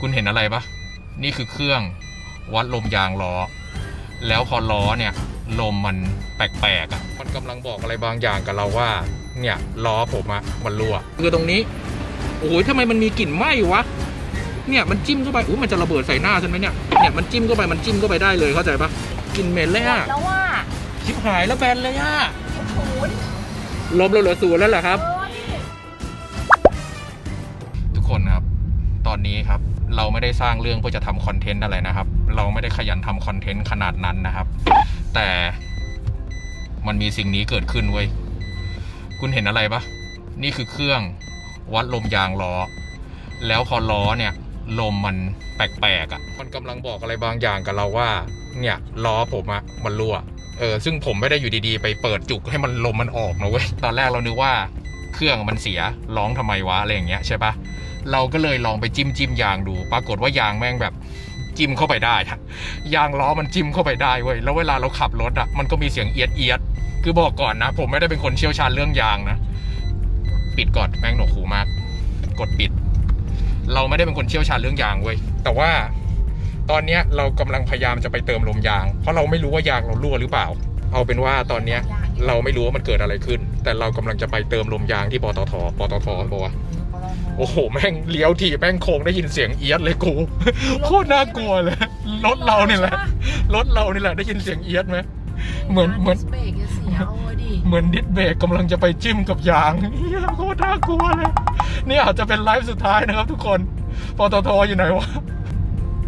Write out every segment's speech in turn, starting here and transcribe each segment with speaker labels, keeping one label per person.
Speaker 1: คุณเห็นอะไรปะนี่คือเครื่องวัดลมยางล้อ แล้วพอล้อเนี่ยลมมันแปลกๆอะ มันกำลังบอกอะไรบางอย่างกับเราว่า เนี่ยล้อผมอะมันรั่ว คือตรงนี้ โอ้ยทำไมมันมีกลิ่นไหม้วะ เนี่ยมันจิ้มเข้าไปอุ้ยมันจะระเบิดใส่หน้าฉันไหมเนี่ย เนี่ยมันจิ้มเข้าไปมันจิ้มเข้าไปได้เลยเข้าใจปะกลิ่นเหม็นเลยอะ
Speaker 2: แล้วว่า
Speaker 1: ชิบหายแล้วแบนเลยอะ
Speaker 2: ศูนย์
Speaker 1: ลมเราเหลือศูนย์แล้วเหรอครับ
Speaker 2: เออนี่
Speaker 1: ทุกคนครับ ตอนนี้ครับ เราไม่ได้สร้างเรื่องเพื่อจะทำคอนเทนต์อะไรนะครับ เราไม่ได้ขยันทำคอนเทนต์ขนาดนั้นนะครับ แต่มันมีสิ่งนี้เกิดขึ้นเว้ยคุณเห็นอะไรปะนี่คือเครื่องวัดลมยางล้อ แล้วพอล้อเนี่ย ลมมันแปลกๆอะ่ะ มันกำลังบอกอะไรบางอย่างกับเราว่า เนี่ยล้อผมอะมันรั่ว เออ ซึ่งผมไม่ได้อยู่ดีๆ ไปเปิดจุกให้มันลมมันออกนะเว้ย ตอนแรกเรานึกว่า เครื่องมันเสียร้องทำไมวะอะไรอย่างเงี้ยใช่ปะ เราก็เลยลองไปจิ้มจิ้มยางดู ปรากฏว่ายางแม่งแบบจิ้มเข้าไปได้ยางล้อมันจิ้มเข้าไปได้เว้ยแล้วเวลาเราขับรถอะมันก็มีเสียงเอียดเอียดคือบอกก่อนนะ ผมไม่ได้เป็นคนเชี่ยวชาญเรื่องยางนะปิดก่อนแม่งหนวกหูมาก กดปิด เราไม่ได้เป็นคนเชี่ยวชาญเรื่องยางเว้ยแต่ว่าตอนเนี้ยเรากำลังพยายามจะไปเติมลมยาง เพราะเราไม่รู้ว่ายางเรารั่วหรือเปล่า เอาเป็นว่าตอนเนี้ยเราไม่รู้ว่ามันเกิดอะไรขึ้น แต่เรากำลังจะไปเติมลมยางที่ปตทปตทบอกว่า โอ้โห แม่งเลี้ยวทีแม่งโค้งได้ยินเสียงเอียดเลยกูโคตรน่ากลัวเลยรถเราเนี่ยแหละรถเรานี่แหละได้ยินเสียงเอียดไหมเหมือนเหมือน
Speaker 2: เบรกจะเสียเอาอะดิ
Speaker 1: เหมือนดิสเบรกกำลังจะไปจิ้มกับยางเฮียโคตรน่ากลัวเลยนี่อาจจะเป็นไลฟ์สุดท้ายนะครับ ทุกคนปตทอยู่ไหนวะ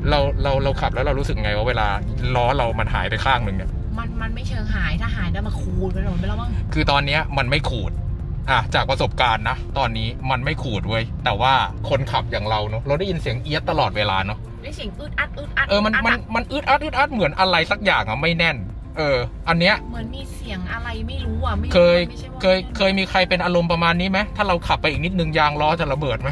Speaker 1: เราเราเราขับแล้วเรารู้สึกไงว่าเวลาล้อเรามันหายไปข้างหนึ่งเนี่ย
Speaker 2: มันมันไม่เชิงหายถ้าหายได้มาคูณไปหมดไปแล้วมั้ง
Speaker 1: คือตอนเนี้ยมันไม่ขูด อะจากประสบการณ์นะ ตอนนี้มันไม่ขูดเว้ย แต่ว่าคนขับอย่างเราเนาะเราได้ยินเสียงเอียดตลอดเวลาเนาะ
Speaker 2: ได้เสียงอึดอัดอึดอัด
Speaker 1: เออมันมันมันอึดอัดอึดอัดเหมือนอะไรสักอย่างอะไม่แน่น เออ อันเนี้ย
Speaker 2: เหมือนมีเสียงอะไรไม่รู้อะไม่รู้
Speaker 1: เคย
Speaker 2: ไม่ใช่ว่า
Speaker 1: เคยเคยมีใครเป็นอารมณ์ประมาณนี้ไหมถ้าเราขับไปอีกนิดนึงยางล้อจะระเบิดไหม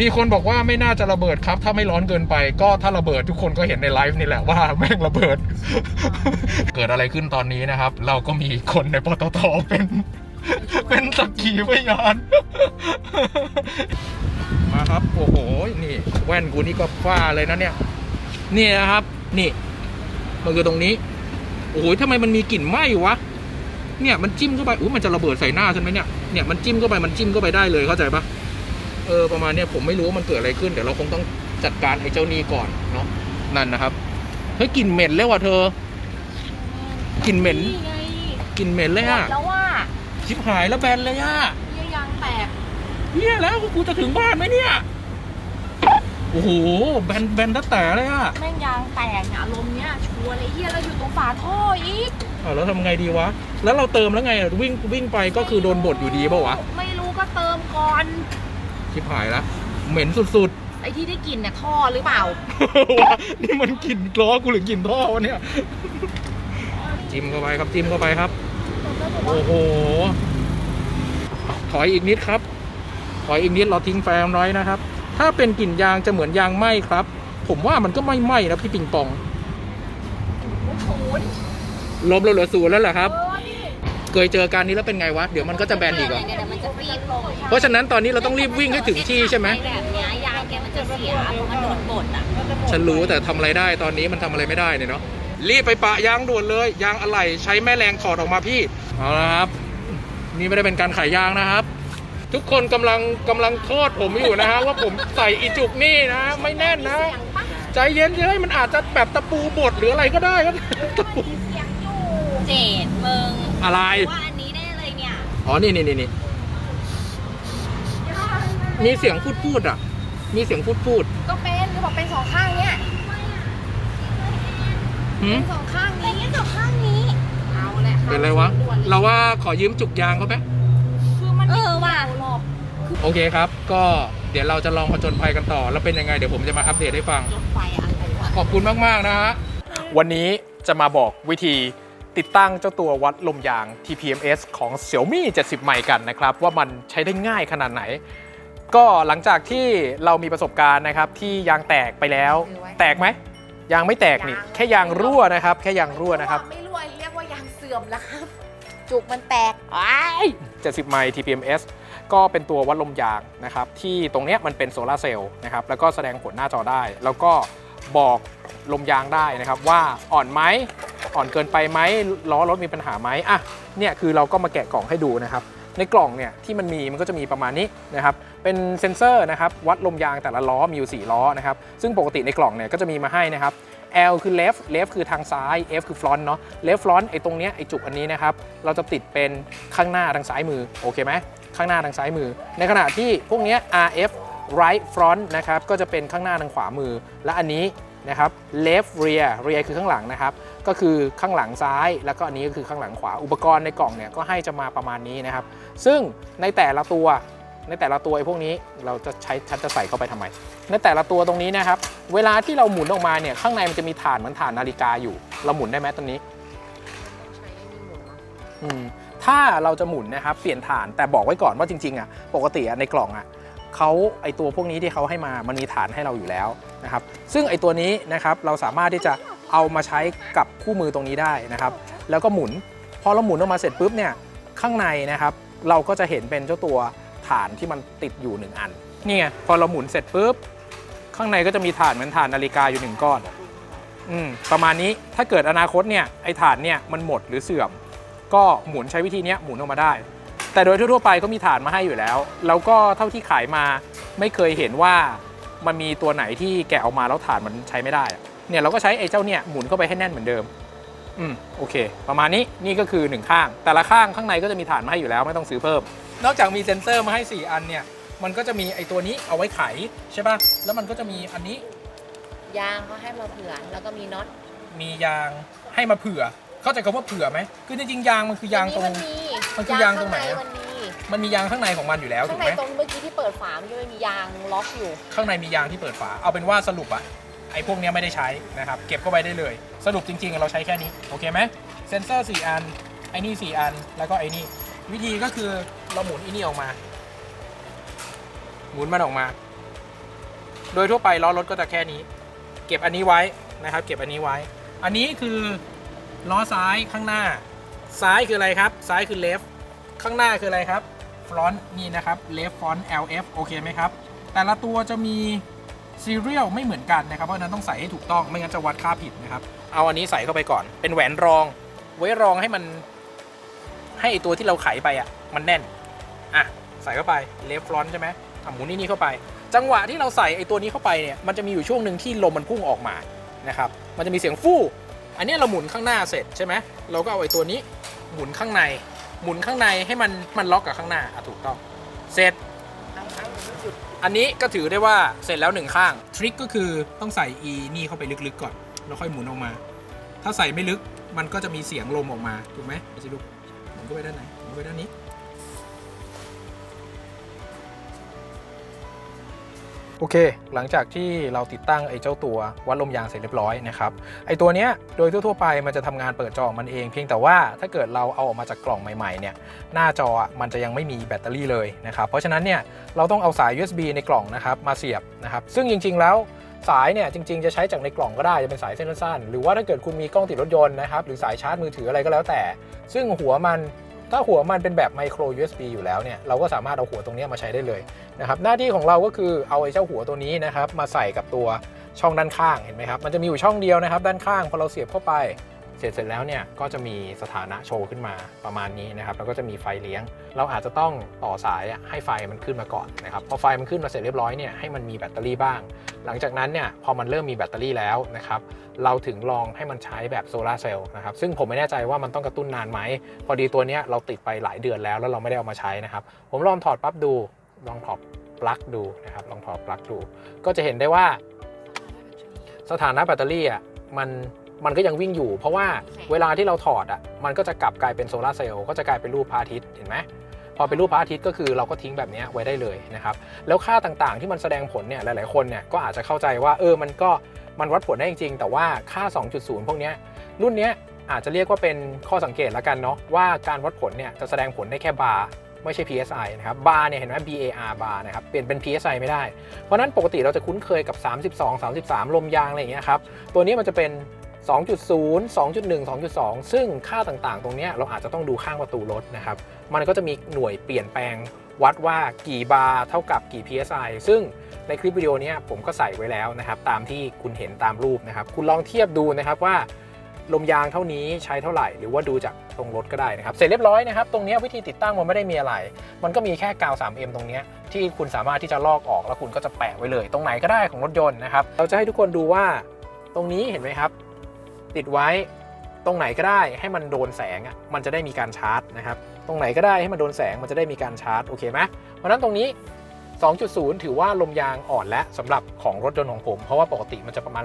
Speaker 1: มีคนบอกว่าไม่น่าจะระเบิดครับ ถ้าไม่ร้อนเกินไปก็ถ้าระเบิดทุกคนก็เห็นในไลฟ์นี่แหละว่าแม่งระเบิด เกิดอะไรขึ้นตอนนี้นะครับ เราก็มีคนในปตทเป็น เป็นสักขีพยานมาครับ โอ้โห นี่ แว่นกูนี่ก็ฟ้าเลยนะเนี่ย นี่นะครับ นี่ มันคือตรงนี้ โอ้โหทำไมมันมีกลิ่นไหม้วะ เนี่ยมันจิ้มเข้าไปอุ้ยมันจะระเบิดใส่หน้าฉันไหมเนี่ย เนี่ยมันจิ้มเข้าไปมันจิ้มเข้าไปได้เลยเข้าใจปะเออประมาณเนี้ยผมไม่รู้ว่ามันเกิดอะไรขึ้นเดี๋ยวเราคงต้องจัดการไอ้เจ้านี่ก่อนเนาะ นั่นนะครับ เฮ้ยกลิ่นเหม็นเลยว่ะเธอกลิ่นเหม็น
Speaker 2: ไง
Speaker 1: กลิ่นเหม็นเลยอะ
Speaker 2: แล้วว่า
Speaker 1: ชิบหายแล้วแบนเลยอะ
Speaker 2: เยี่ยยางแตก
Speaker 1: เฮียแล้วกูจะถึงบ้านไหมเนี่ย โอ้โห แบนแบนตะแต่เลยอะ
Speaker 2: แม่งยางแตกเนี่ยอารมณ์เนี้ยชัวร์เลยเฮียเราอยู่ตรงฝาท่ออีก
Speaker 1: อ้าวแล้วทำไงดีวะ แล้วเราเติมแล้วไงอะวิ่งวิ่งไปก็คือโดนบทอยู่ดีเปล่าวะ
Speaker 2: ไม่รู้ก็เติมก่อน
Speaker 1: ชิบหายละเหม็นสุด
Speaker 2: ไอ้ที่ได้กลิ่นเนี่ยท่อหรือเปล่า
Speaker 1: ๆวะนี่มันกลิ่นล้อกูหรือกลิ่นท่อวะเนี่ย จิ้มเข้าไปครับจิ้มเข้าไปครับ โอ้โห ถอยอีกนิดครับ ถอยอีกนิดเราทิ้งแฟมไว้นะครับ ถ้าเป็นกลิ่นยางจะเหมือนยางไหม้ครับ ผมว่ามันก็ไม่ไหม้นะพี่ปิงปอง
Speaker 2: ศูนย์
Speaker 1: ลมเราเหลือศูนย์แล้วเหรอครับ
Speaker 2: เออนี่
Speaker 1: เคยเจอการนี้แล้วเป็นไงวะ เดี๋ยวมันก็จะแบนอีกเหรอ
Speaker 2: เดี๋ยวมันจะฟีบลง
Speaker 1: เพราะฉะนั้นตอนนี้เราต้องรีบวิ่งให้ถึงที่ใช่ไหม
Speaker 2: แบบเนี้ยยางแกมันจะเสียเพราะมันโดนบดอะ
Speaker 1: ฉันรู้แต่ทำอะไรได้ตอนนี้มันทำอะไรไม่ได้เนี่ยเนาะ รีบไปปะยางด่วนเลยยางอะไหล่ใช้แม่แรงถอดออกมาพี่เอาละครับ นี่ไม่ได้เป็นการขายยางนะครับ ทุกคนกำลังกำลังโทษผมอยู่นะฮะ ว่าผมใส่อีจุกนี่นะ ไม่แน่นนะ ใจเย็นเลยมันอาจจะแบบตะปูบดหรืออะไรก็ได้ครับตะปู
Speaker 2: เจ็ดมึง
Speaker 1: อะไร
Speaker 2: ว่าอันนี้ได้เลยเนี่ย
Speaker 1: อ๋อ นี่นี่นี่นี่มีเสียงพูดพูดอะ มีเสียงพูดพูด
Speaker 2: ก็เป็นเขาบอกเป็นสองข้างเนี่ย
Speaker 1: หืม
Speaker 2: เป็นสองข้างนี้เป็นสองข้างนี้ เอาแหละ
Speaker 1: เป็นไรวะ เราว่าขอยืมจุกยางเขาไหม
Speaker 2: คือมันเออว่ะหรอก
Speaker 1: โอเคครับ ก็เดี๋ยวเราจะลองผจญภัยกันต่อ แล้วเป็นยังไงเดี๋ยวผมจะมาอัปเดตให้ฟัง
Speaker 2: รถไฟอะไรวะ
Speaker 1: ขอบคุณมาก ๆ นะฮะ วันนี้จะมาบอกวิธีติดตั้งเจ้าตัววัดลมยาง TPMS ของ Xiaomi 70ใหม่กันนะครับ ว่ามันใช้ได้ง่ายขนาดไหน ก็หลังจากที่เรามีประสบการณ์นะครับ ที่ยางแตกไปแล้ว แตกไหม ยางไม่แตกนี่แค่ยางรั่วนะครับ แค่ยางรั่วนะครับ
Speaker 2: ไม่รั่วเรียกว่ายางเสื่อมแล้วครับ จุกมันแตก
Speaker 1: 70 ไมล์ TPMS ก็เป็นตัววัดลมยางนะครับ ที่ตรงเนี้ยมันเป็นโซลาร์เซลล์นะครับ แล้วก็แสดงผลหน้าจอได้ แล้วก็บอกลมยางได้นะครับ ว่าอ่อนไหมอ่อนเกินไปไหมล้อรถมีปัญหาไหมอะเนี่ยคือเราก็มาแกะกล่องให้ดูนะครับ ในกล่องเนี่ยที่มันมีมันก็จะมีประมาณนี้นะครับ เป็นเซ็นเซอร์นะครับวัดลมยางแต่ละล้อมีอยู่4ล้อนะครับซึ่งปกติในกล่องเนี่ยก็จะมีมาให้นะครับ L คือ left left คือทางซ้าย F คือ front เนาะ left front ไอ้ตรงเนี้ยไอ้จุกอันนี้นะครับ เราจะติดเป็นข้างหน้าทางซ้ายมือ โอเคไหมข้างหน้าทางซ้ายมือ ในขณะที่พวกเนี้ย RF right front นะครับก็จะเป็นข้างหน้าทางขวามือ และอันนี้นะครับ left rear rear คือข้างหลังนะครับ ก็คือข้างหลังซ้าย แล้วก็อันนี้ก็คือข้างหลังขวา อุปกรณ์ในกล่องเนี่ยก็ให้จะมาประมาณนี้นะครับ ซึ่งในแต่ละตัว ในแต่ละตัวไอ้พวกนี้เราจะใช้ชัดจะใส่เข้าไปทำไม ในแต่ละตัวตรงนี้นะครับ เวลาที่เราหมุนออกมาเนี่ยข้างในมันจะมีฐานเหมือนฐานนาฬิกาอยู่ เราหมุนได้ไหมตรงนี้
Speaker 2: ใช้นี่หมุนเนาะ
Speaker 1: อืมถ้าเราจะหมุนนะครับเปลี่ยนฐานแต่บอกไว้ก่อนว่าจริงๆอะปกติอะในกล่องอะเขาไอตัวพวกนี้ที่เขาให้มามันมีฐานให้เราอยู่แล้วนะครับ ซึ่งไอตัวนี้นะครับเราสามารถที่จะเอามาใช้กับคู่มือตรงนี้ได้นะครับ แล้วก็หมุน พอเราหมุนออกมาเสร็จปุ๊บเนี่ยข้างในนะครับ เราก็จะเห็นเป็นเจ้าตัว ฐานที่มันติดอยู่หนึ่งอัน นี่ไงพอเราหมุนเสร็จปุ๊บข้างในก็จะมีฐานเหมือนฐานนาฬิกาอยู่หนึ่งก้อนอืมประมาณนี้ถ้าเกิดอนาคตเนี่ยไอ้ฐานเนี่ยมันหมดหรือเสื่อม ก็หมุนใช้วิธีนี้หมุนออกมาได้ แต่โดยทั่วๆไปก็มีฐานมาให้อยู่แล้ว แล้วก็เท่าที่ขายมาไม่เคยเห็นว่ามันมีตัวไหนที่แกะออกมาแล้วฐานมันใช้ไม่ได้เนี่ยเราก็ใช้ไอ้เจ้าเนี่ยหมุนเข้าไปให้แน่นเหมือนเดิม อืมโอเค ประมาณนี้นี่ก็คือหนึ่งข้าง แต่ละข้างข้างในก็จะมีฐานมาให้อยู่แล้วไม่ต้องซื้อเพิ่ม นอกจากมีเซ็นเซอร์มาให้ 4 อันเนี่ย มันก็จะมีไอ้ตัวนี้เอาไว้ไขใช่ป่ะแล้วมันก็จะมีอันนี้
Speaker 2: ยางเขาให้มาเผื่อแล้วก็มีน็อต
Speaker 1: มียางให้มาเผื่อ เข้าใจคำว่าเผื่อไหมคือจริงๆยางมันคือยางตรง
Speaker 2: มันมี
Speaker 1: มันคือยางตรงไหนอะ
Speaker 2: ข้างในมันมี
Speaker 1: มันมียางข้างในของมันอยู่แล้วถู
Speaker 2: ข้าง
Speaker 1: ก
Speaker 2: ใน
Speaker 1: ไหม
Speaker 2: ตรงเมื่อกี้ที่เปิดฝามันจะมียางล็อกอยู่
Speaker 1: ข้างในมียางที่เปิดฝาเอาเป็นว่าสรุปอะ ไอ้พวกนี้ไม่ได้ใช้นะครับ เก็บเข้าไปได้เลย สรุปจริงๆ เราใช้แค่นี้ โอเคไหมเซนเซอร์ 4 อัน ไอ้นี่ 4 อัน แล้วก็ไอ้นี่ วิธีก็คือเราหมุนไอ้นี่ออกมา หมุนมันออกมา โดยทั่วไปล้อรถก็จะแค่นี้ เก็บอันนี้ไว้นะครับ เก็บอันนี้ไว้ อันนี้คือล้อซ้ายข้างหน้า ซ้ายคืออะไรครับ ซ้ายคือ left ข้างหน้าคืออะไรครับ front นี่นะครับ left front LF โอเคไหมครับ แต่ละตัวจะมี ซีเรียลไม่เหมือนกันนะครับ เพราะฉะนั้นต้องใส่ให้ถูกต้องไม่งั้นจะวัดค่าผิดนะครับ เอาอันนี้ใส่เข้าไปก่อน เป็นแหวนรอง ไว้รองให้มัน ให้ไอตัวที่เราไขไปอะ มันแน่น อะ ใส่เข้าไป left front ใช่ไหมอะหมุนนี่นี่เข้าไป จังหวะที่เราใส่ไอ้ตัวนี้เข้าไปเนี่ย มันจะมีอยู่ช่วงหนึ่งที่ลมมันพุ่งออกมานะครับ มันจะมีเสียงฟู่ อันนี้เราหมุนข้างหน้าเสร็จใช่ไหมเราก็เอาไอ้ตัวนี้หมุนข้างใน หมุนข้างในให้มันมันล็อกกับข้างหน้าอะถูกต้อง เสร็จ อันนี้ก็ถือได้ว่าเสร็จแล้วหนึ่งข้างทริคก็คือต้องใส่ e นี่เข้าไปลึกๆก่อน แล้วค่อยหมุนออกมา ถ้าใส่ไม่ลึกมันก็จะมีเสียงลมออกมาถูกไหมไปสิลูกหมุนเข้าไปด้านไหนหมุนเข้าไปด้านนี้ โอเค หลังจากที่เราติดตั้งไอ้เจ้าตัววัดลมยางเสร็จเรียบร้อยนะครับ ไอ้ตัวเนี้ยโดยทั่วๆไปมันจะทำงานเปิดจอมันเองเพียงแต่ว่าถ้าเกิดเราเอาออกมาจากกล่องใหม่ๆเนี่ยหน้าจออะมันจะยังไม่มีแบตเตอรี่เลยนะครับ เพราะฉะนั้นเนี่ยเราต้องเอาสาย USB ในกล่องนะครับมาเสียบนะครับ ซึ่งจริงๆแล้วสายเนี่ยจริงๆจะใช้จากในกล่องก็ได้จะเป็นสายเส้นสั้นๆหรือว่าถ้าเกิดคุณมีกล้องติดรถยนต์นะครับหรือสายชาร์จมือถืออะไรก็แล้วแต่ ซึ่งหัวมัน ถ้าหัวมันเป็นแบบไมโคร USB อยู่แล้วเนี่ยเราก็สามารถเอาหัวตรงนี้มาใช้ได้เลยนะครับหน้าที่ของเราก็คือเอาไอ้เจ้าหัวตัวนี้นะครับมาใส่กับตัวช่องด้านข้างเห็นไหมครับมันจะมีอยู่ช่องเดียวนะครับด้านข้างพอเราเสียบเข้าไป เสร็จเสร็จแล้วเนี่ยก็จะมีสถานะโชว์ขึ้นมาประมาณนี้นะครับแล้วก็จะมีไฟเลี้ยง เราอาจจะต้องต่อสายอะให้ไฟมันขึ้นมาก่อนนะครับพอไฟมันขึ้นมาเสร็จเรียบร้อยเนี่ยให้มันมีแบตเตอรี่บ้าง หลังจากนั้นเนี่ยพอมันเริ่มมีแบตเตอรี่แล้วนะครับเราถึงลองให้มันใช้แบบโซลาร์เซลล์นะครับซึ่งผมไม่แน่ใจว่ามันต้องกระตุ้นนานไหม พอดีตัวเนี้ยเราติดไปหลายเดือนแล้วแล้วเราไม่ได้เอามาใช้นะครับผมลองถอดปั๊บดูลองถอดปลั๊กดูนะครับลองถอดปลั๊กดู ก็จะเห็นได้ว่า สถานะแบตเตอรี่อะมัน มันก็ยังวิ่งอยู่ เพราะว่าเวลาที่เราถอดอะมันก็จะกลับกลายเป็นโซลาร์เซลล์ก็จะกลายเป็นรูปพระอาทิตย์เห็นไหมพอเป็นรูปพระอาทิตย์ก็คือเราก็ทิ้งแบบเนี้ยไว้ได้เลยนะครับแล้วค่าต่างๆที่มันแสดงผลเนี่ยหลาย ๆคนเนี่ยก็อาจจะเข้าใจว่าเออมันก็มันวัดผลได้จริงๆ แต่ว่าค่า 2.0 พวกเนี้ยรุ่นเนี้ยอาจจะเรียกว่าเป็นข้อสังเกตแล้วกันเนาะว่าการวัดผลเนี่ยจะแสดงผลได้แค่บาร์ไม่ใช่ PSI นะครับบาร์เนี่ยเห็นไหม BAR บาร์นะครับเปลี่ยนเป็น PSI ไม่ได้ เพราะฉะนั้นปกติเราจะคุ้นเคยกับ 32 33 ลมยางอะไรอย่างเงี้ยครับตัวนี้มันจะเป็น 2.0 2.1 2.2 ซึ่งค่าต่างๆ ตรงนี้เราอาจจะต้องดูข้างประตูรถนะครับ มันก็จะมีหน่วยเปลี่ยนแปลงวัดว่ากี่บาร์เท่ากับกี่ psi ซึ่งในคลิปวิดีโอนี้ผมก็ใส่ไว้แล้วนะครับ ตามที่คุณเห็นตามรูปนะครับ คุณลองเทียบดูนะครับว่าลมยางเท่านี้ใช้เท่าไหร่ หรือว่าดูจากตรงรถก็ได้นะครับ เสร็จเรียบร้อยนะครับ ตรงนี้วิธีติดตั้งมันไม่ได้มีอะไร มันก็มีแค่กาว 3M ตรงนี้ที่คุณสามารถที่จะลอกออกแล้วคุณก็จะแปะไว้เลย ตรงไหนก็ได้ของรถยนต์นะครับ เราจะให้ทุกคนดูว่าตรงนี้เห็นไหมครับ ติดไว้ตรงไหนก็ได้ให้มันโดนแสงอะมันจะได้มีการชาร์จนะครับ ตรงไหนก็ได้ให้มันโดนแสงมันจะได้มีการชาร์จโอเคไหมเพราะนั้นตรงนี้ 2.0 ถือว่าลมยางอ่อนและสำหรับของรถยนต์ของผม เพราะว่าปกติมันจะประมาณ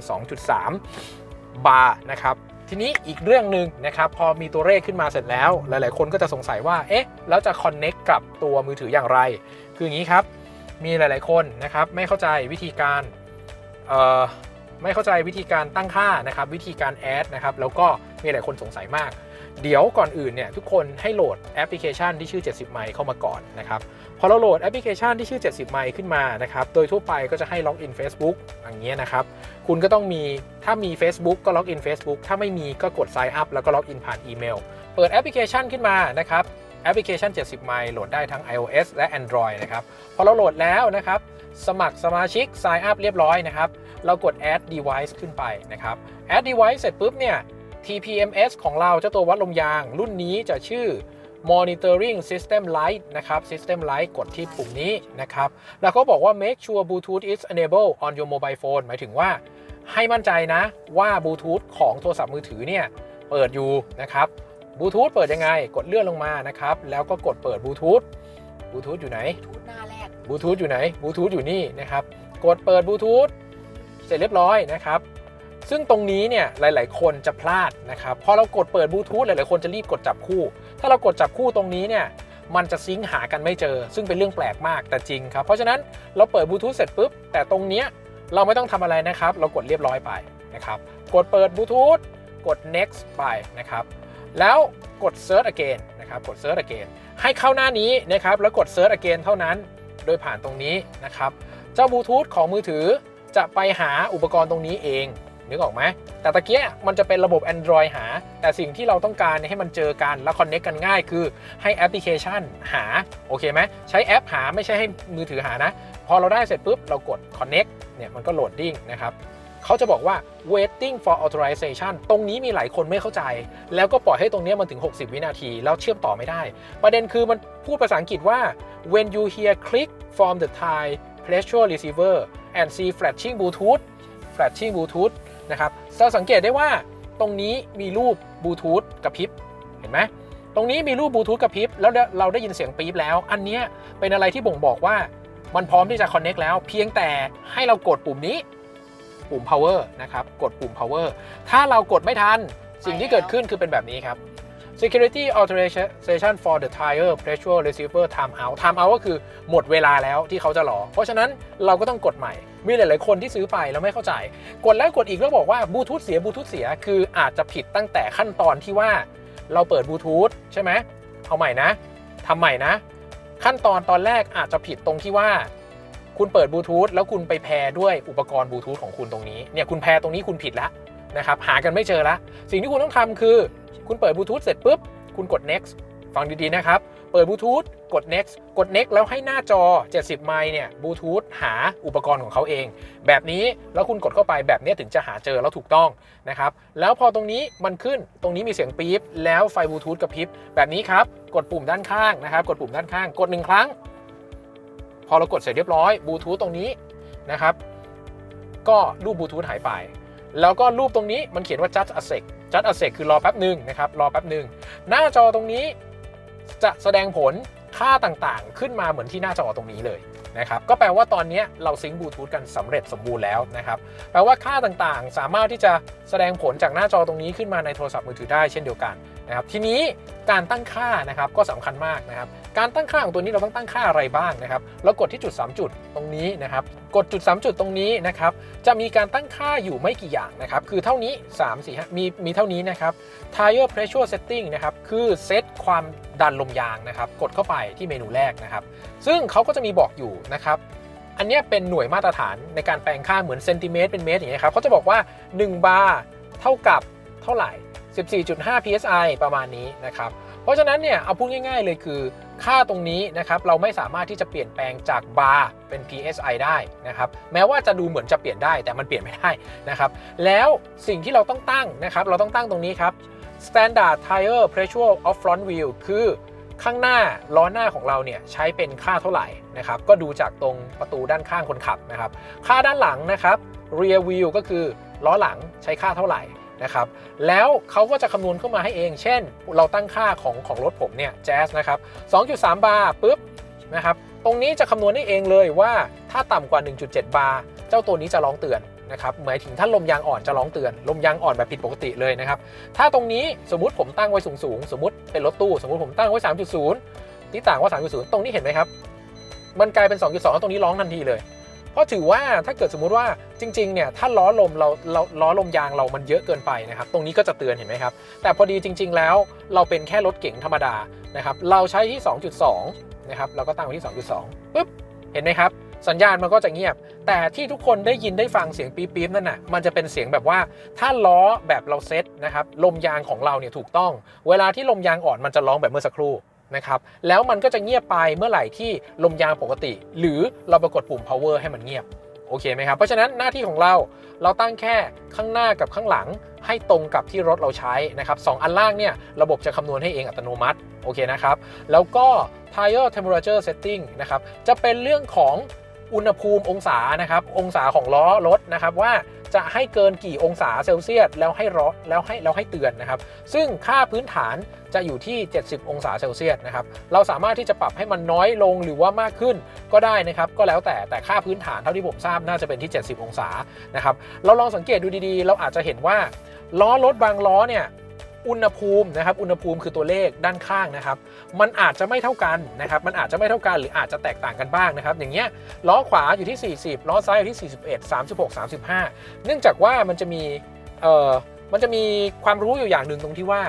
Speaker 1: 2.3 บาร์นะครับทีนี้อีกเรื่องหนึ่งนะครับพอมีตัวเลขขึ้นมาเสร็จแล้ว หลาย ๆ คนก็จะสงสัยว่าเอ๊ะแล้วจะ connect กับตัวมือถืออย่างไร คืออย่างนี้ครับ มีหลาย ๆ คนนะครับไม่เข้าใจวิธีการ ไม่เข้าใจวิธีการตั้งค่านะครับวิธีการแอดนะครับแล้วก็มีหลายคนสงสัยมาก เดี๋ยวก่อนอื่นเนี่ยทุกคนให้โหลดแอปพลิเคชันที่ชื่อ 70 ไมล์เข้ามาก่อนนะครับพอเราโหลดแอปพลิเคชันที่ชื่อ 70 ไมล์ขึ้นมานะครับโดยทั่วไปก็จะให้ล็อกอิน Facebook อย่างเงี้ยนะครับคุณก็ต้องมีถ้ามี Facebook ก็ล็อกอิน Facebook ถ้าไม่มีก็กด Sign up แล้วก็ล็อกอินผ่านอีเมล เปิดแอปพลิเคชันขึ้นมานะครับแอปพลิเคชัน 70 ไมล์โหลดได้ทั้ง iOS และ Android นะครับ พอเราโหลดแล้วนะครับ สมัครสมาชิก Sign up เรียบร้อยนะครับ เรากด add device ขึ้นไปนะครับ add device เสร็จปุ๊บเนี่ย TPMS ของเราเจ้าตัววัดลมยาง รุ่นนี้จะชื่อ monitoring system light นะครับ system light กดที่ปุ่มนี้นะครับ แล้วเขาบอกว่า make sure Bluetooth is enabled on your mobile phone หมายถึงว่าให้มั่นใจนะว่าบลูทูธของโทรศัพท์มือถือเนี่ยเปิดอยู่นะครับบลูทูธเปิดยังไง กดเลื่อนลงมานะครับ แล้วก็กดเปิดบลูทูธบลูทูธอยู่ไหน
Speaker 2: ทูดหน้าแรก
Speaker 1: บลูทูธอยู่ไหนบลูทูธอยู่นี่นะครับ กดเปิดบลูทูธ เสร็จเรียบร้อยนะครับซึ่งตรงนี้เนี่ยหลาย ๆ คนจะพลาดนะครับพอเรากดเปิดบลูทูธหลาย ๆ คนจะรีบกดจับคู่ ถ้าเรากดจับคู่ตรงนี้เนี่ยมันจะซิงหากันไม่เจอ ซึ่งเป็นเรื่องแปลกมากแต่จริงครับ เพราะฉะนั้นเราเปิดบลูทูธเสร็จปุ๊บ แต่ตรงเนี้ยเราไม่ต้องทำอะไรนะครับ เรากดเรียบร้อยไปนะครับ กดเปิดบลูทูธกด next ไปนะครับ แล้วกด search again นะครับ กด search again ให้เข้าหน้านี้นะครับ แล้วกด search again เท่านั้น โดยผ่านตรงนี้นะครับ เจ้าบลูทูธของมือถือ จะไปหาอุปกรณ์ตรงนี้เองนึกออกไหมแต่ตะเกียมันจะเป็นระบบ Android หา แต่สิ่งที่เราต้องการให้มันเจอกันแล้วคอนเน c t กันง่ายคือให้แอปพลิเคชันหา โอเคไหมใช้แอปหาไม่ใช่ให้มือถือหานะ พอเราได้เสร็จปุ๊บ เรากด connect เนี่ยมันก็โหลดดิ้งนะครับเขาจะบอกว่า waiting for authorization ตรงนี้มีหลายคนไม่เข้าใจ แล้วก็ปล่อยให้ตรงเนี้ยมันถึง 60 วินาที แล้วเชื่อมต่อไม่ได้ ประเด็นคือมันพูดภาษาอังกฤษว่า when you hear click from the Thai pressure receiver and see flashing Bluetooth flashing Bluetooth นะครับเราสังเกตได้ว่าตรงนี้มีรูปบลูทูธกระพริบเห็นไหมตรงนี้มีรูปบลูทูธกระพริบแล้วเราได้ยินเสียงปี๊บแล้ว อันนี้เป็นอะไรที่บ่งบอกว่ามันพร้อมที่จะ connect แล้ว เพียงแต่ให้เรากดปุ่มนี้ ปุ่ม power นะครับ กดปุ่ม power ถ้าเรากดไม่ทัน สิ่งที่เกิดขึ้นคือเป็นแบบนี้ครับ security authorization for the tire pressure receiver time out time out ก็คือหมดเวลาแล้วที่เขาจะรอ เพราะฉะนั้นเราก็ต้องกดใหม่ มีหลาย ๆ คนที่ซื้อไปแล้วไม่เข้าใจ กดแล้วกดอีกแล้วบอกว่าบลูทูธเสียบลูทูธเสีย คืออาจจะผิดตั้งแต่ขั้นตอนที่ว่าเราเปิดบลูทูธใช่ไหม เอาใหม่นะทำใหม่นะ ขั้นตอนตอนแรกอาจจะผิดตรงที่ว่า คุณเปิดบลูทูธแล้วคุณไปแพรด้วยอุปกรณ์บลูทูธของคุณตรงนี้ เนี่ยคุณแพรตรงนี้คุณผิดแล้วนะครับ หากันไม่เจอละ สิ่งที่คุณต้องทำคือ คุณเปิดบลูทูธเสร็จปุ๊บ คุณกด next ฟังดีๆนะครับ เปิดบลูทูธกด next กด next แล้วให้หน้าจอ 70 ไมล์เนี่ยบลูทูธหาอุปกรณ์ของเขาเอง แบบนี้แล้วคุณกดเข้าไปแบบนี้ถึงจะหาเจอแล้วถูกต้องนะครับ แล้วพอตรงนี้มันขึ้นตรงนี้มีเสียงปี๊บแล้วไฟบลูทูธกระพริบแบบนี้ครับ กดปุ่มด้านข้างนะครับ กดปุ่มด้านข้าง กดหนึ่งครั้ง พอเรากดเสร็จเรียบร้อยบลูทูธตรงนี้นะครับ ก็รูปบลูทูธหายไป แล้วก็รูปตรงนี้มันเขียนว่า just a sec จัดอั sec คือรอแป๊บหนึ่งนะครับรอแป๊บหนึ่งหน้าจอตรงนี้จะแสดงผลค่าต่างๆ ขึ้นมาเหมือนที่หน้าจอตรงนี้เลยนะครับก็แปลว่าตอนนี้เราซิงค์บลูทูธกันสำเร็จสมบูรณ์แล้วนะครับแปลว่าค่าต่างๆ สามารถที่จะแสดงผลจากหน้าจอตรงนี้ขึ้นมาในโทรศัพท์มือถือได้เช่นเดียวกัน นะครับทีนี้การตั้งค่านะครับก็สำคัญมากนะครับการตั้งค่าของตัวนี้เราต้องตั้งค่าอะไรบ้างนะครับเรากดที่จุด 3 จุดตรงนี้นะครับกดจุด 3 จุดตรงนี้นะครับจะมีการตั้งค่าอยู่ไม่กี่อย่างนะครับคือเท่านี้ 3 4 5มีมีเท่านี้นะครับ tire pressure setting นะครับคือเซตความดันลมยางนะครับกดเข้าไปที่เมนูแรกนะครับ ซึ่งเขาก็จะมีบอกอยู่นะครับอันนี้เป็นหน่วยมาตรฐานในการแปลงค่าเหมือนเซนติเมตรเป็นเมตรอย่างเงี้ยครับเขาจะบอกว่า 1 บาร์เท่ากับเท่าไหร่ 14.5 psi ประมาณนี้นะครับ เพราะฉะนั้นเนี่ยเอาพูดง่าย ๆ เลยคือ ค่าตรงนี้นะครับเราไม่สามารถที่จะเปลี่ยนแปลงจากบาร์เป็น psi ได้นะครับแม้ว่าจะดูเหมือนจะเปลี่ยนได้แต่มันเปลี่ยนไม่ได้นะครับแล้วสิ่งที่เราต้องตั้งนะครับเราต้องตั้งตรงนี้ครับ standard tire pressure of front wheel คือข้างหน้าล้อหน้าของเราเนี่ยใช้เป็นค่าเท่าไหร่นะครับก็ดูจากตรงประตูด้านข้างคนขับนะครับค่าด้านหลังนะครับ rear wheel ก็คือล้อหลังใช้ค่าเท่าไหร่ นะครับ แล้วเขาก็จะคำนวณเข้ามาให้เอง เช่น เราตั้งค่าของของรถผมเนี่ย Jazz นะครับ 2.3 บาร์ปุ๊บนะครับ ตรงนี้จะคำนวณได้เองเลยว่าถ้าต่ำกว่า 1.7 บาร์เจ้าตัวนี้จะร้องเตือนนะครับ หมายถึงถ้าลมยางอ่อนจะร้องเตือน ลมยางอ่อนแบบผิดปกติเลยนะครับ ถ้าตรงนี้สมมติผมตั้งไว้สูงๆ สมมติเป็นรถตู้สมมติผมตั้งไว้ 3.0 ที่ต่างว่า 3.0 ตรงนี้เห็นไหมครับ มันกลายเป็น 2.2 แล้วตรงนี้ร้องทันทีเลย ราะถือว่าถ้าเกิดสมมุติว่าจริงๆเนี่ยถ้าล้อลมเราเราล้อลมยางเรามันเยอะเกินไปนะครับ ตรงนี้ก็จะเตือนเห็นไหมครับ แต่พอดีจริง ๆ แล้วเราเป็นแค่รถเก๋งธรรมดานะครับ เราใช้ที่ 2.2 นะครับเราก็ตั้งไว้ที่ 2.2ปุ๊บเห็นไหมครับสัญญาณมันก็จะเงียบ แต่ที่ทุกคนได้ยินได้ฟังเสียงปี๊บๆนั่นน่ะ มันจะเป็นเสียงแบบว่า ถ้าล้อแบบเราเซ็ตนะครับ ลมยางของเราเนี่ยถูกต้อง เวลาที่ลมยางอ่อนมันจะร้องแบบเมื่อสักครู่ นะครับแล้วมันก็จะเงียบไปเมื่อไหร่ที่ลมยางปกติ หรือเราไปกดปุ่ม power ให้มันเงียบโอเคไหมครับ เพราะฉะนั้นหน้าที่ของเราเราตั้งแค่ข้างหน้ากับข้างหลังให้ตรงกับที่รถเราใช้นะครับสองอันล่างเนี่ยระบบจะคำนวณให้เองอัตโนมัติโอเคนะครับ แล้วก็ tire temperature setting นะครับจะเป็นเรื่องของ อุณหภูมิองศานะครับ องศาของล้อรถนะครับว่าจะให้เกินกี่องศาเซลเซียสแล้วให้ร้อแล้วให้แล้วให้เตือนนะครับ ซึ่งค่าพื้นฐานจะอยู่ที่ 70 องศาเซลเซียสนะครับ เราสามารถที่จะปรับให้มันน้อยลงหรือว่ามากขึ้นก็ได้นะครับ ก็แล้วแต่แต่ค่าพื้นฐานเท่าที่ผมทราบน่าจะเป็นที่ 70 องศานะครับ เราลองสังเกตดูดีๆ เราอาจจะเห็นว่าล้อรถบางล้อเนี่ย อุณหภูมินะครับอุณหภูมิคือตัวเลขด้านข้างนะครับ มันอาจจะไม่เท่ากันนะครับมันอาจจะไม่เท่ากันหรืออาจจะแตกต่างกันบ้างนะครับ อย่างเงี้ยล้อขวาอยู่ที่ 40 ล้อซ้ายอยู่ที่ 41 36 35 เนื่องจากว่ามันจะมีเอ่อมันจะมีความรู้อยู่อย่างหนึ่งตรงที่ว่า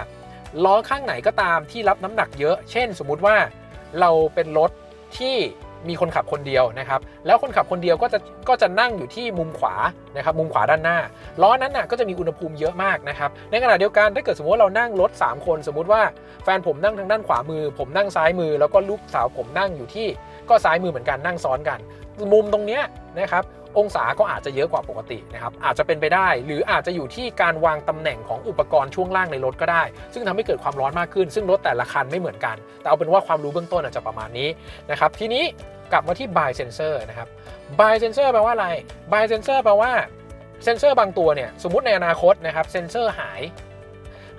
Speaker 1: ล้อข้างไหนก็ตามที่รับน้ำหนักเยอะ เช่น สมมุติว่าเราเป็นรถที่ มีคนขับคนเดียวนะครับแล้วคนขับคนเดียวก็จะก็จะนั่งอยู่ที่มุมขวานะครับมุมขวาด้านหน้าล้อนั้นน่ะก็จะมีอุณหภูมิเยอะมากนะครับในขณะเดียวกันถ้าเกิดสมมติว่าเรานั่งรถ 3 คน สมมุติว่าแฟนผมนั่งทางด้านขวามือ ผมนั่งซ้ายมือ แล้วก็ลูกสาวผมนั่งอยู่ที่ก็ซ้ายมือเหมือนกันนั่งซ้อนกัน มุมตรงเนี้ยนะครับ องศาก็อาจจะเยอะกว่าปกตินะครับอาจจะเป็นไปได้ หรืออาจจะอยู่ที่การวางตำแหน่งของอุปกรณ์ช่วงล่างในรถก็ได้ ซึ่งทำให้เกิดความร้อนมากขึ้น ซึ่งรถแต่ละคันไม่เหมือนกัน แต่เอาเป็นว่าความรู้เบื้องต้นอาจจะประมาณนี้นะครับทีนี้กลับมาที่ by sensor นะครับ by sensor แปลว่าอะไร by sensor แปลว่าเซนเซอร์บางตัวเนี่ยสมมติในอนาคตนะครับเซนเซอร์หาย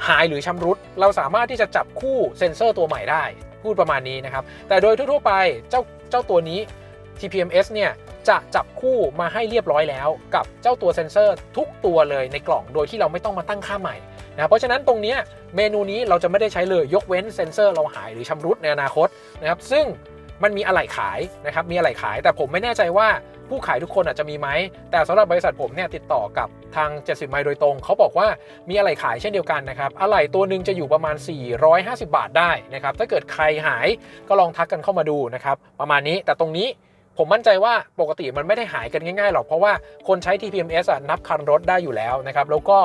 Speaker 1: หายหรือชำรุด เราสามารถที่จะจับคู่เซนเซอร์ตัวใหม่ได้พูดประมาณนี้นะครับ แต่โดยทั่วๆไปเจ้าเจ้าตัวนี้ TPMS เนี่ย จะจับคู่มาให้เรียบร้อยแล้ว กับเจ้าตัวเซนเซอร์ทุกตัวเลยในกล่องโดยที่เราไม่ต้องมาตั้งค่าใหม่นะเพราะฉะนั้นตรงนี้เมนูนี้เราจะไม่ได้ใช้เลยยกเว้นเซนเซอร์เราหายหรือชำรุดในอนาคตนะครับซึ่งมันมีอะไหล่ขายนะครับมีอะไหล่ขาย แต่ผมไม่แน่ใจว่าผู้ขายทุกคนอาจจะมีไหม แต่สำหรับบริษัทผมเนี่ยติดต่อกับทาง 70 ไมล์โดยตรง เขาบอกว่ามีอะไหล่ขายเช่นเดียวกันนะครับอะไหล่ตัวหนึ่งจะอยู่ประมาณ 450 บาทได้นะครับถ้าเกิดใครหายก็ลองทักกันเข้ามาดูนะครับประมาณนี้แต่ตรงนี้ ผมมั่นใจว่าปกติมันไม่ได้หายกันง่ายๆหรอกเพราะว่าคนใช้ TPMS อะนับคันรถได้อยู่แล้วนะครับแล้วก็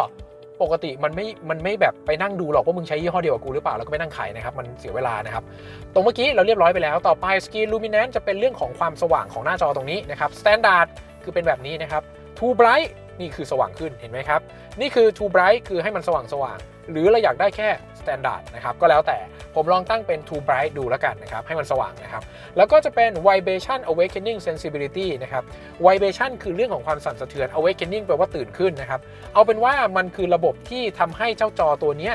Speaker 1: ปกติมันไม่ มันไม่แบบไปนั่งดูหรอกว่ามึงใช้ยี่ห้อเดียวกับกูหรือเปล่า แล้วก็ไปนั่งขายนะครับ มันเสียเวลานะครับ ตรงเมื่อกี้เราเรียบร้อยไปแล้ว ต่อไปสกีลูมิเนนจะเป็นเรื่องของความสว่างของหน้าจอตรงนี้นะครับสแตนดาร์ดคือเป็นแบบนี้นะครับทูไบรท์ นี่คือสว่างขึ้นเห็นไหมครับ นี่คือ Too Bright คือให้มันสว่างสว่างๆหรือเราอยากได้แค่ Standard นะครับก็แล้วแต่ผมลองตั้งเป็น Too Bright ดูแล้วกันนะครับให้มันสว่างนะครับ แล้วก็จะเป็น Vibration Awakening Sensibility นะครับ Vibration คือเรื่องของความสั่นสะเทือน Awakening แปลว่าตื่นขึ้นนะครับ เอาเป็นว่ามันคือระบบที่ทำให้เจ้าจอตัวนี้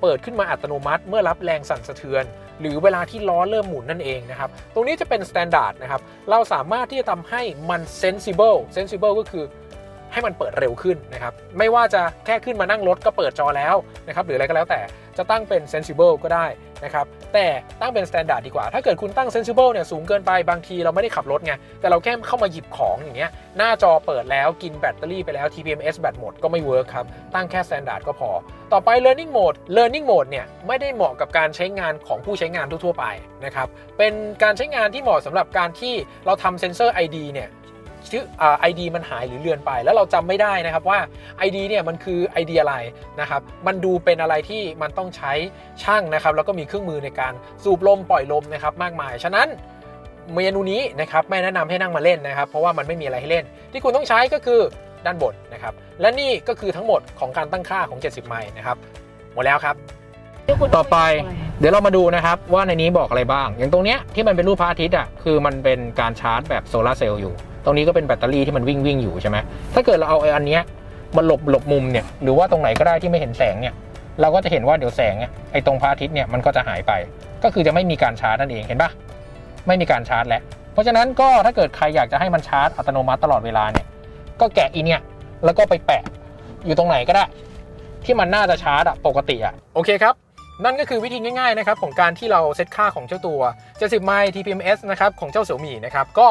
Speaker 1: เปิดขึ้นมาอัตโนมัติเมื่อรับแรงสั่นสะเทือน หรือเวลาที่ล้อเริ่มหมุนนั่นเองนะครับ ตรงนี้จะเป็น standard นะครับเราสามารถที่จะทำให้มัน sensible sensible ก็คือ ให้มันเปิดเร็วขึ้นนะครับไม่ว่าจะแค่ขึ้นมานั่งรถก็เปิดจอแล้วนะครับหรืออะไรก็แล้วแต่จะตั้งเป็น sensible ก็ได้นะครับแต่ตั้งเป็น standard ดีกว่า ถ้าเกิดคุณตั้ง sensible เนี่ยสูงเกินไปบางทีเราไม่ได้ขับรถไงแต่เราแค่เข้ามาหยิบของอย่างเงี้ยหน้าจอเปิดแล้วกินแบตเตอรี่ไปแล้ว TPMS แบตหมดก็ไม่เวิร์คครับ ตั้งแค่ standard ก็พอ ต่อไป learning mode learning mode เนี่ยไม่ได้เหมาะกับการใช้งานของผู้ใช้งานทั่วๆไปนะครับเป็นการใช้งานที่เหมาะสำหรับการที่เราทำเซนเซอร์ ID เนี่ย ชื่อไอ่า ID มันหายหรือเลือนไป แล้วเราจำไม่ได้นะครับว่า ID เนี่ยมันคือ ID อะไรนะครับมันดูเป็นอะไรที่มันต้องใช้ช่างนะครับแล้วก็มีเครื่องมือในการสูบลมปล่อยลมนะครับมากมาย ฉะนั้นเมนูนี้นะครับไม่แนะนำให้นั่งมาเล่นนะครับ เพราะว่ามันไม่มีอะไรให้เล่น ที่คุณต้องใช้ก็คือด้านบนนะครับและนี่ก็คือทั้งหมดของการตั้งค่าของ 70 ไมล์นะครับหมดแล้วครับ ต่อไปเดี๋ยวเรามาดูนะครับว่าในนี้บอกอะไรบ้าง อย่างตรงเนี้ยที่มันเป็นรูปพระอาทิตย์อะคือมันเป็นการชาร์จแบบโซลาร์เซลล์อยู่ ตรงนี้ก็เป็นแบตเตอรี่ที่มันวิ่งวิ่งอยู่ใช่ไหมถ้าเกิดเราเอาไอ้อันเนี้ยมาหลบหลบมุมเนี่ยหรือว่าตรงไหนก็ได้ที่ไม่เห็นแสงเนี่ยเราก็จะเห็นว่าเดี๋ยวแสงเนี่ยไอ้ตรงพระอาทิตย์เนี่ยมันก็จะหายไป ก็คือจะไม่มีการชาร์จนั่นเองเห็นปะไม่มีการชาร์จแล้วเพราะฉะนั้นก็ถ้าเกิดใครอยากจะให้มันชาร์จอัตโนมัติตลอดเวลาเนี่ยก็แกะอีเนี่ยแล้วก็ไปแปะอยู่ตรงไหนก็ได้ ที่มันน่าจะชาร์จอะปกติอะโอเคครับนั่นก็คือวิธีง่ายๆนะครับของการที่เราเซตค่าของเจ้าตัว 70ไมล์ TPMS นะครับของเจ้าเสี่ยมี่นะครับก็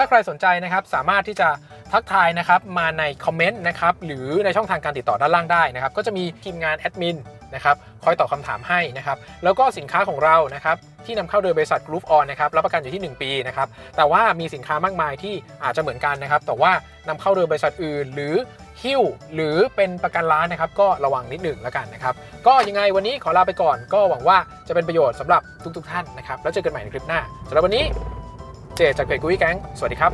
Speaker 1: ถ้าใครสนใจนะครับสามารถที่จะทักทายนะครับมาในคอมเมนต์นะครับหรือในช่องทางการติดต่อด้านล่างได้นะครับก็จะมีทีมงานแอดมินนะครับคอยตอบคำถามให้นะครับแล้วก็สินค้าของเรานะครับที่นำเข้าโดยบริษัท Group On นะครับรับประกันอยู่ที่ 1 ปีนะครับแต่ว่ามีสินค้ามากมายที่อาจจะเหมือนกันนะครับแต่ว่านำเข้าโดยบริษัทอื่น หรือหิ้วหรือเป็นประกันร้านนะครับ ก็ระวังนิดหนึ่งแล้วกันนะครับ ก็ยังไงวันนี้ขอลาไปก่อน ก็หวังว่าจะเป็นประโยชน์สำหรับทุกๆ ท่านนะครับ แล้วเจอกันใหม่ในคลิปหน้าสำหรับวันนี้ เจจากเพจกุ้ยแก๊งสวัสดีครับ